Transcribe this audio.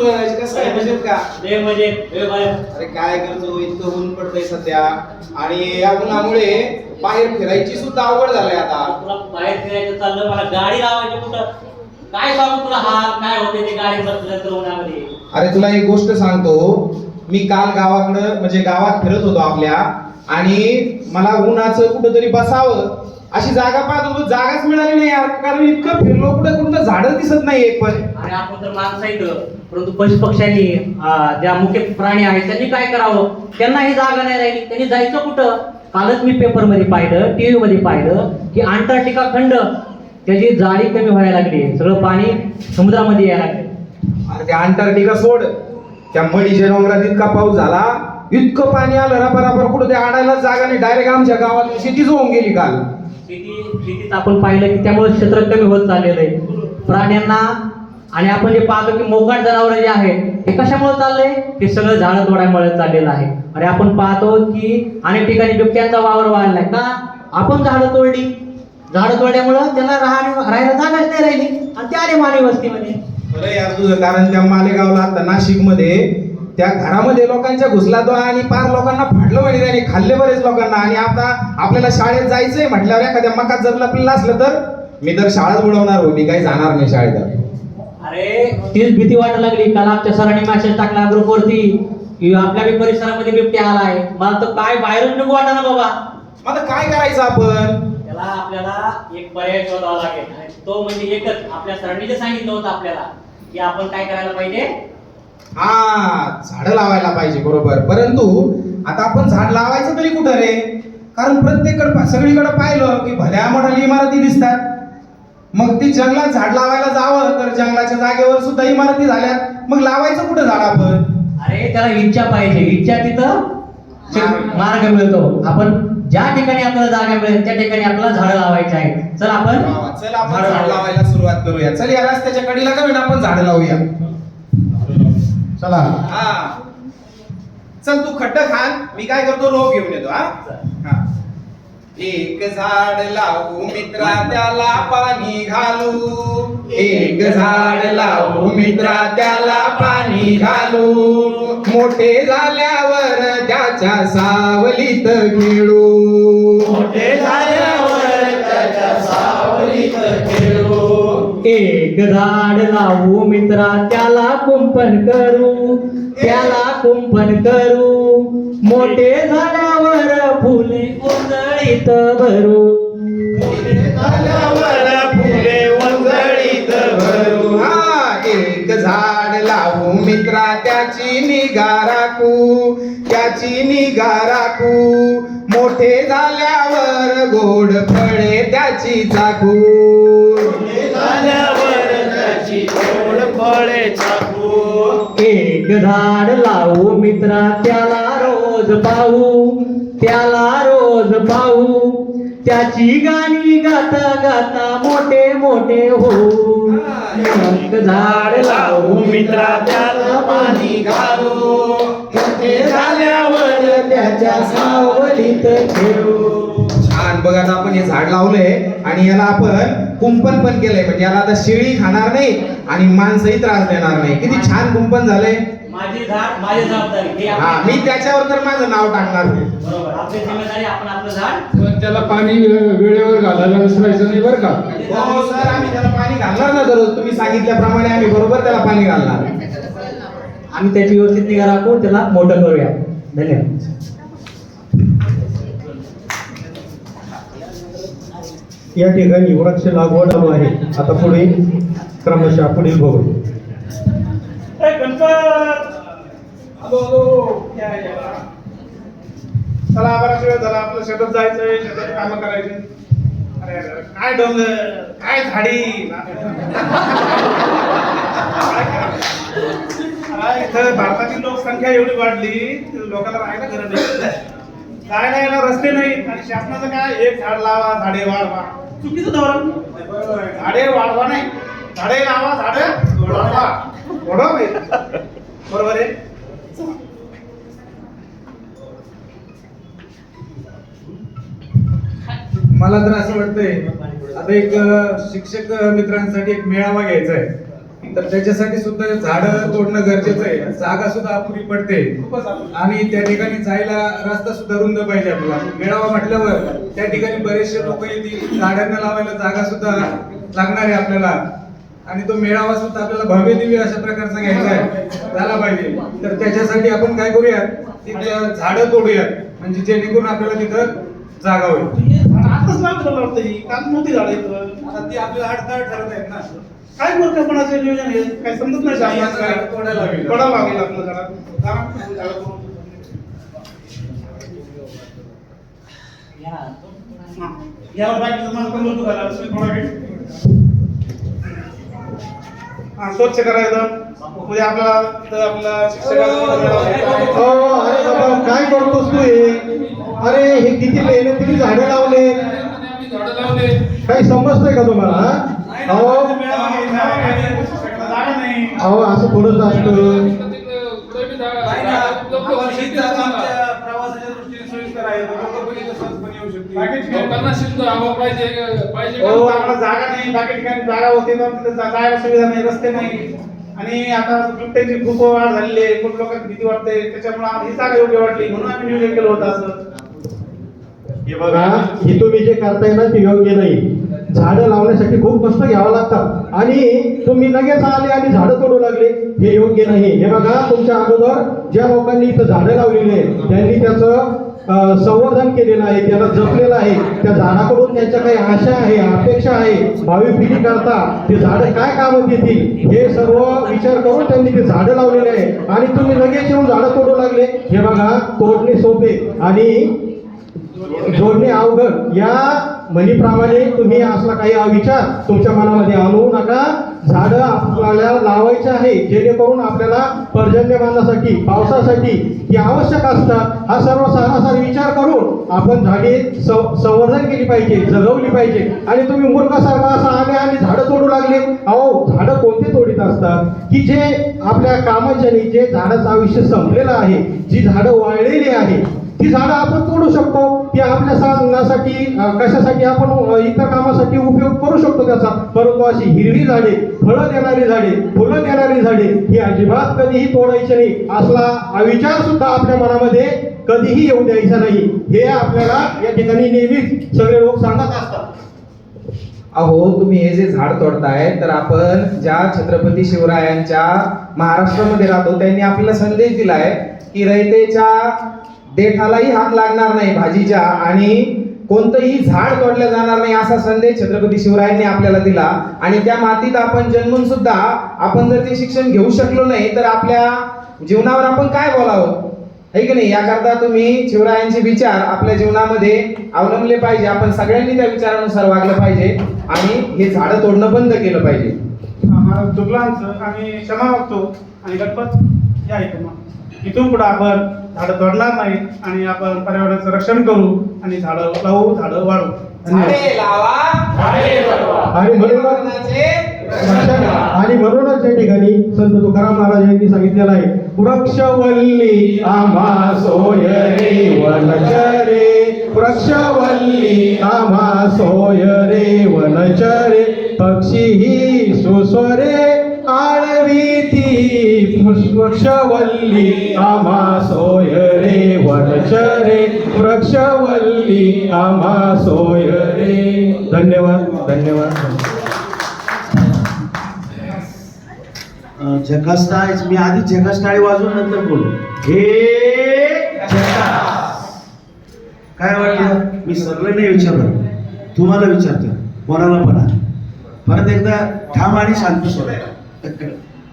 सुरू करायची कसं काय म्हणजे का? म्हणजे बाय अरे काय करतो इतकं ऊन पडतंय सध्या. आणि या उन्हामुळे बाहेर फिरायची सुद्धा अवघड झालंय आता. तुला बाहेर फिरायचं चाललं मला गाडी लावायची कुठं? काय सांगू तुला हाल काय होते ते गाडी बसल्यानंतर उन्हामध्ये अरे तुला एक गोष्ट सांगतो. मी काल गावाकडं म्हणजे गावात फिरत होतो आपल्या. आणि मला उन्हाचं कुठंतरी बसावं. अशी जागा पाहत होतो जागाच मिळाली नाही यार. कारण इतकं फिरलो कुठं कुठं झाडं दिसत नाही एक पण. आणि आपण तर माणसं इथं परंतु पशुपक्ष्यांनी अं, ज्या मुख्य प्राणी आहेत त्यांनी काय करावं? त्यांना ही जागा नाही राहिली. त्यांनी जायचं कुठं? कालच मी पेपरमध्ये पाहिलं टीव्ही मध्ये पाहिलं की अंटार्क्टिका खंड त्याची जाळी कमी व्हायला लागली. सगळं पाणी समुद्रामध्ये यायला लागले. अरे ते अंटार्क्टिका सोड. त्या मडीच्या डोंगरात इतका पाऊस झाला इतकं पाणी आलं रपारपर कुठं ते आडायला जागा नाही. डायरेक्ट आमच्या गावात शेतीच होऊन गेली काल. शेती आपण पाहिलं की त्यामुळे क्षेत्र कमी होत चाललेलं आहे. प्राण्यांना आणि आपण जे पाहतो की मोकाट जनावर जे आहे हे कशामुळे चाललंय? हे सगळं झाडं तोडामुळे चाललेलं आहे. आणि आपण पाहतो की अनेक ठिकाणी बिबट्यांचा वावर वाढलाय. का? आपण झाडं तोडली. झाडं तोडल्यामुळं त्यांना राहणे राहायला जागाच नाही राहिली. आणि ते आले मानवी वस्तीमध्ये. अरे यार तुझं कारण त्या मालेगावला आता नाशिकमध्ये त्या घरामध्ये लोकांच्या घुसला तो आणि पार लोकांना फाडलं म्हणे त्याने खाल्ले बरेच लोकांना. आणि आता आपल्याला शाळेत जायचंय म्हटल्यावर एखाद्या मकात जर लपलेलं असलं तर? मी तर शाळाच बुडवणार हो मी काही जाणार नाही शाळेत अरे तीच भीती वाटायला लागली. काल आमच्या सरांनी मेसेज टाकला ग्रुपवरती की आपल्या बी परिसरामध्ये बिबट्या आलाय. मला तर काय बाहेरून निघू वाटा बाबा. मग काय करायचं आपण? त्याला आपल्याला एक पर्याय शोधावा लागेल. तो म्हणजे एकच. आपल्या सरांनी जे सांगितलं होतं आपल्याला की आपण काय करायला पाहिजे? हा झाड लावायला पाहिजे बरोबर. परंतु आता आपण झाड लावायचं तरी कुठं रे? कारण प्रत्येककडे सगळीकडे पाहिलं की भल्या मोठ्या इमारती दिसतात. मग ती जंगलात झाड लावायला जावं तर जंगलाच्या जागेवर सुद्धा इमारती झाल्यात मग लावायचं कुठं झाड आपण? अरे त्याला इच्छा पाहिजे. इच्छा तिथं मार्ग. मिळतो. आपण ज्या ठिकाणी आपल्याला जागा मिळेल त्या ठिकाणी आपल्याला झाडं लावायची आहे चल आपण चल आपण झाड लावायला सुरुवात करूया. चल या रस्त्याच्या कडेला का आपण झाड लावूया. चला. हा. चल तू खट्ट खान. मी काय करतो रोप घेऊन येतो हा? हा. एक झाड लावू मित्रा त्याला पाणी घालू. एक झाड लावू मित्रा त्याला पाणी घालू. मोठे झाल्यावर त्याच्या सावलीत खेळू एक झाड लावू मित्रा त्याला कुंपण करू त्याला कुंपण करू. मोठे झाल्यावर फुले उजळीत भरू. झाल्यावर फुले वंगळीत भरू. हा एक झाड लावू मित्रा त्याची निगा राखू त्याची निगा राखू. मोठे झाल्यावर गोड फळे त्याची चाखू. झाड लावू मित्रा त्याला रोज पाहू त्याला रोज पाहू. त्याची गाणी गाता गाता मोठे मोठे होऊ. झाड लावू मित्रा त्याला पाणी घालू. मोठे झाल्यावर त्याच्या सावलीत ठेवू. छान बघा आता आपण हे झाड लावलंय आणि याला आपण कुंपण पण केलंय. म्हणजे याला आता शेळी खाणार नाही आणि माणसंही त्रास देणार नाही. किती छान कुंपण झालंय. माझी झाड माझी जबाबदारी. हे हा आपली- मी त्याच्यावर तर माझं नाव टाकणार बरोबर. आपली जिम्मेदारी आपण आपलं झाड. पण त्याला पाणी वे- वेळेवर घालायला विसरायचं नाही बरं का? हो सर आम्ही त्याला पाणी घालणार ना दररोज. तुम्ही सांगितल्याप्रमाणे आम्ही बरोबर त्याला पाणी घालणार. आम्ही त्याची व्यवस्थित निगा राखू त्याला मोठं करूया. धन्यवाद. या ठिकाणी वृक्ष लागवड चालू आहे. आता पुढे क्रमशः पुढील बघू. चला बराच वेळ झाला. आपलं शेतात जायचंय. शेतात काम करायचे. अरे काय डोंगर? काय झाडी? इथं भारताची लोकसंख्या एवढी वाढली लोकांना राहायला घर नाही. काय नाही ना रस्ते नाहीत आणि शासनाचं काय? एक झाड लावा झाडे वाढवा. चुकीचं धोरण झाडे वाढवा नाही. झाडे लावा झाडे वाढवा. बरोबर आहे? मला तर असं वाटतंय आता एक शिक्षक मित्रांसाठी एक मेळावा घ्यायचा आहे. तर त्याच्यासाठी सुद्धा झाड तोडणं गरजेचं आहे. जागा सुद्धा अपुरी पडते. आणि त्या ठिकाणी जायला रस्ता सुद्धा रुंद पाहिजे आपला मेळावा म्हटल्यावर त्या ठिकाणी बरेचसे लोक येतील. झाडांना लावायला जागा सुद्धा लागणार आहे आपल्याला. आणि तो मेळावा सुद्धा आपल्याला भव्य दिव्य अशा प्रकारचा घ्यायचा आहे. झाला पाहिजे. तर त्याच्यासाठी आपण काय करूयात? तिथं झाडं तोडूयात. म्हणजे जेणेकरून आपल्याला तिथं जागा होईल. आताच मला वाटतं ही काल नव्हती झाडं इथं आता ती आपल्याला अडथळा ठरत आहेत ना काय मूर्खपणाचे नियोजन आहे काय समजत नाही शासनाचं काय. लागेल. तोडावं लागेल आपलं झाडं. झाडं- झाडं तोडून. हा. यावर बाकीचं मला पण नव्हतं झालं. असं थोडा वेळ. हा, स्वच्छ करायचं उद्या आपल्याला तर आपला हो अरे बाबा काय करतोस तू हे अरे हे किती मेहनतीने झाडे लावले काही समजतंय का तुम्हाला हा? अहो जागा नाही अहो असं थोडंच असतं हो रस्ते नाही आणि आता बिबट्याची खूप वाढ झालेली आहे खूप लोकांना भीती वाटते त्याच्यामुळे आम्हाला ही जागा योग्य वाटली म्हणून आम्ही नियोजन केलं होतं असं हे बघा ही तुम्ही जे करताय ना ते योग्य नाही. झाडं लावण्यासाठी खूप कष्ट घ्यावं लागतात. आणि तुम्ही लगेच आले आणि झाडं तोडू लागले हे योग्य नाही. हे बघा तुमच्या अगोदर ज्या लोकांनी इथं झाडं लावलेली आहे त्यांनी त्याचं संवर्धन केलेलं आहे त्याला जपलेलं आहे. त्या झाडाकडून त्यांच्या काही आशा आहे अपेक्षा आहे भावी पिढी करता ते झाडं काय कामात येतील हे सर्व विचार करून त्यांनी ते झाडं लावलेले आहे. आणि तुम्ही लगेच येऊन झाडं तोडू लागले. हे बघा तोडणे सोपे. आणि जोडणे अवघड. या म्हणीप्रमाणे तुम्ही असला काही अविचार तुमच्या मनामध्ये आणू नका. झाडं आपल्याला लावायचे आहे जेणेकरून आपल्याला पर्जन्यमानासाठी पावसासाठी ही आवश्यक असतात. हा सर्व सारासार विचार करून आपण झाडे सं- संवर्धन केली पाहिजे जगवली पाहिजे. आणि तुम्ही मूर्खासारखा असा आले आणि झाडं तोडू लागले. अहो झाडं कोणते तोडीत असतात? की जे आपल्या कामाच्या जे झाडाचं आयुष्य संपलेलं आहे जी झाडं वाळलेली आहे ती झाडं आपण तोडू शकतो. ते आपल्या साधनासाठी कशासाठी आपण इतर कामासाठी उपयोग करू शकतो त्याचा? परंतु अशी हिरवी झाडे फळं देणारी झाडे फुलं देणारी झाडे ही अजिबात कधीही तोडायची नाही. असला विचार सुद्धा आपल्या मनामध्ये कधीही येऊ द्यायचा नाही. हे आपल्याला या ठिकाणी नेहमीच सगळे लोक सांगत असतात. अहो तुम्ही हे जे झाड तोडताय तर आपण ज्या छत्रपती शिवरायांच्या महाराष्ट्रामध्ये राहतो त्यांनी आपल्याला संदेश दिलाय की रयतेच्या देठालाही हात लागणार नाही भाजीच्या आणि कोणतंही झाड तोडलं जाणार नाही असा संदेश छत्रपती शिवरायांनी आपल्याला दिला. आणि त्या मातीत आपण जन्मून सुद्धा आपण जर ते शिक्षण घेऊ शकलो नाही तर आपल्या जीवनावर आपण काय बोलावं? है की नाही? याकरता तुम्ही शिवरायांचे विचार आपल्या जीवनामध्ये अवलंबले पाहिजे. आपण सगळ्यांनी त्या विचारानुसार वागलं पाहिजे आणि हे झाडं तोडणं बंद केलं पाहिजे. आम्हाला चुकलं आम्ही क्षमा मागतो. आणि गणपत या इथं इथून पुढे आपण झाडं तोडणार नाही आणि आपण पर्यावरणाचं रक्षण करू आणि झाडं लावू झाडं वाढवू आणि. आणि म्हणूनच या ठिकाणी संत तुकाराम महाराज यांनी सांगितलेलं आहे वृक्षवल्ली आम्हा सोय रे वनचरे वृक्षवल्ली आम्हा सोय रे वनचरे पक्षी ही सुस्वरे वृक्षवल्ली आमा सोय रे वनचरे. वृक्षवल्ली आम्हा सोय रे. धन्यवाद धन्यवाद. झकास मी आधी झकास टाळी वाजवून नंतर बोलू. हे काय वाटलं? मी सगळं नाही विचारलं. तुम्हाला विचारतो कोणाला पण परत एकदा ठाम आणि शांत सोडायला